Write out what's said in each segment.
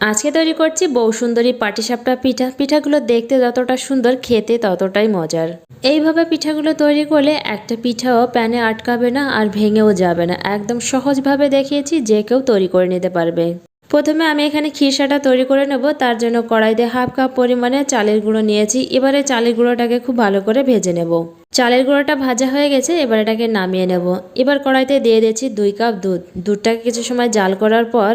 আজকে তৈরি করছি বউ সুন্দরী পাটিসাপটা পিঠা। পিঠাগুলো দেখতে যতটা সুন্দর, খেতে ততটাই মজার। এইভাবে পিঠাগুলো তৈরি করলে একটা পিঠাও প্যানে আটকাবে না আর ভেঙেও যাবে না। একদম সহজভাবে দেখিয়েছি, যে কেউ তৈরি করে নিতে পারবে। প্রথমে আমি এখানে খিরসাটা তৈরি করে নেব। তার জন্য কড়াইতে হাফ কাপ পরিমাণে চালের গুঁড়ো নিয়েছি। এবারে চালের গুঁড়োটাকে খুব ভালো করে ভেজে নেব। চালের গুঁড়োটা ভাজা হয়ে গেছে, এবার এটাকে নামিয়ে নেব। এবার কড়াইতে দিয়ে দিয়েছি দুই কাপ দুধ। দুধটাকে কিছু সময় জাল করার পর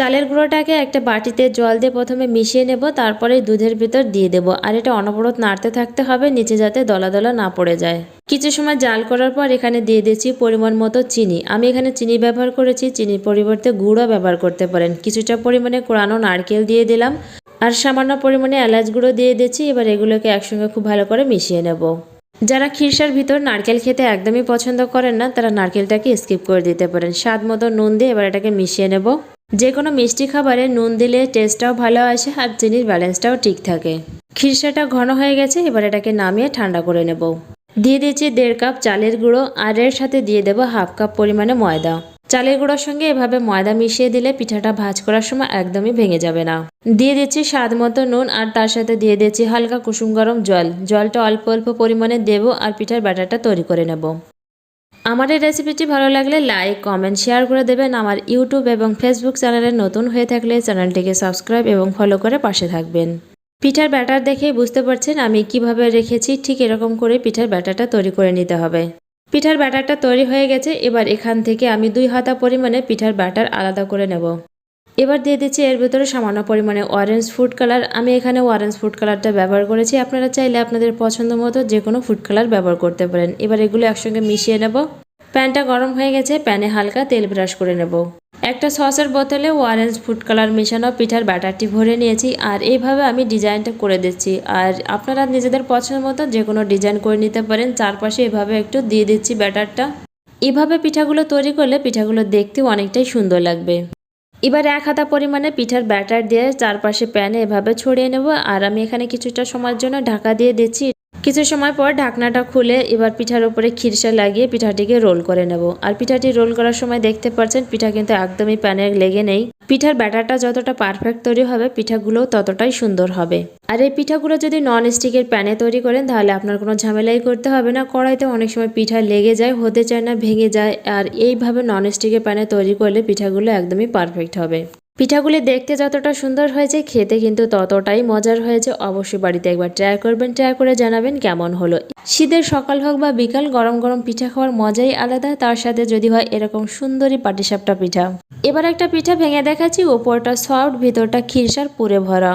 চালের গুঁড়োটাকে একটা বাটিতে জল দিয়ে প্রথমে মিশিয়ে নেব, তারপরে দুধের ভিতর দিয়ে দেব। আর এটা অনবরত নাড়তে থাকতে হবে, নিচে যাতে দলা দলা না পড়ে যায়। কিছু সময় জাল করার পর এখানে দিয়ে দিচ্ছি পরিমাণ মতো চিনি। আমি এখানে চিনি ব্যবহার করেছি, চিনির পরিবর্তে গুঁড়ো ব্যবহার করতে পারেন। কিছুটা পরিমাণে কোরানো নারকেল দিয়ে দিলাম। আর সামান্য পরিমাণে এলাচ গুঁড়ো দিয়ে দিচ্ছি এবার এগুলোকে একসঙ্গে খুব ভালো করে মিশিয়ে নেব। যারা খিরসার ভিতর নারকেল খেতে একদমই পছন্দ করেন না, তারা নারকেলটাকে স্কিপ করে দিতে পারেন। স্বাদ মতো নুন দিয়ে এবার এটাকে মিশিয়ে নেব। যে কোনো মিষ্টি খাবারে নুন দিলে টেস্টটাও ভালো আসে আর চিনির ব্যালেন্সটাও ঠিক থাকে। খিরসাটা ঘন হয়ে গেছে, এবার এটাকে নামিয়ে ঠান্ডা করে নেব। দিয়ে দিচ্ছি দেড় কাপ চালের গুঁড়ো আর এর সাথে দিয়ে দেবো হাফ কাপ পরিমাণে ময়দা। চালের গুঁড়োর সঙ্গে এভাবে ময়দা মিশিয়ে দিলে পিঠাটা ভাজ করার সময় একদমই ভেঙে যাবে না। দিয়ে দিচ্ছি স্বাদ মতো নুন আর তার সাথে দিয়ে দিচ্ছি হালকা কুসুম গরম জল। জলটা অল্প অল্প পরিমাণে দেবো আর পিঠার ব্যাটারটা তৈরি করে নেব। আমার এই রেসিপিটি ভালো লাগলে লাইক কমেন্ট শেয়ার করে দেবেন। আমার ইউটিউব এবং ফেসবুক চ্যানেলে নতুন হয়ে থাকলে চ্যানেলটিকে সাবস্ক্রাইব এবং ফলো করে পাশে থাকবেন। পিঠার ব্যাটার দেখে বুঝতে পারছেন আমি কীভাবে রেখেছি, ঠিক এরকম করে পিঠার ব্যাটারটা তৈরি করে নিতে হবে। পিঠার ব্যাটারটা তৈরি হয়ে গেছে, এবার এখান থেকে আমি দুই হাতা পরিমাণে পিঠার ব্যাটার আলাদা করে নেব। এবার দিয়ে দিচ্ছি এর ভেতরে সামান্য পরিমাণে অরেঞ্জ ফুড কালার আমি এখানে অরেঞ্জ ফুড কালারটা ব্যবহার করেছি। আপনারা চাইলে আপনাদের পছন্দ মতো যে কোনো ফুড কালার ব্যবহার করতে পারেন। এবার এগুলো একসঙ্গে মিশিয়ে নেব। প্যানটা গরম হয়ে গেছে। প্যানে হালকা তেল ব্রাশ করে নেব। একটা সসের বোতলে অরেঞ্জ ফুড কালার মেশানো পিঠার ব্যাটারটি ভরে নিয়েছি। আর এইভাবে আমি ডিজাইনটা করে দিচ্ছি। আর আপনারা নিজেদের পছন্দ মতো যে কোনো ডিজাইন করে নিতে পারেন। চারপাশে এভাবে একটু দিয়ে দিচ্ছি ব্যাটারটা। এভাবে পিঠাগুলো তৈরি করলে পিঠাগুলো দেখতেও অনেকটাই সুন্দর লাগবে। এবার এক হাতা পরিমাণে পিঠার ব্যাটার দিয়ে চারপাশে প্যানে এভাবে ছড়িয়ে নেব, আর আমি এখানে কিছুটা সময়ের জন্য ঢাকা দিয়ে দিচ্ছি। কিছু সময় পর ঢাকনাটা খুলে এবার পিঠার উপরে খিরসা লাগিয়ে পিঠাটিকে রোল করে নেব। আর পিঠাটি রোল করার সময় দেখতে পাচ্ছেন, পিঠা কিন্তু একদমই প্যানে লেগে নেই। পিঠার ব্যাটারটা যতটা পারফেক্ট তৈরি হবে পিঠাগুলো ততটাই সুন্দর হবে। আর এই পিঠাগুলো যদি নন স্টিকের প্যানে তৈরি করেন, তাহলে আপনার কোনো ঝামেলাই করতে হবে না। কড়াইতে অনেক সময় পিঠা লেগে যায়, হতে চায় না, ভেঙে যায়। আর এইভাবে নন স্টিকের প্যানে তৈরি করলে পিঠাগুলো একদমই পারফেক্ট হবে। পিঠাগুলি দেখতে যতটা সুন্দর হয়েছে, খেতে কিন্তু ততটাই মজার হয়েছে। অবশ্যই বাড়িতে একবার ট্রাই করবেন ট্রাই করে জানাবেন কেমন হলো। শীতের সকাল হোক বা বিকাল, গরম গরম পিঠা খাওয়ার মজাই আলাদা। তার সাথে যদি হয় এরকম সুন্দরী পাটিসাপটা পিঠা। এবার একটা পিঠা ভেঙে দেখাচ্ছি, ওপরটা সফট ভিতরটা খিরসার পুরে ভরা।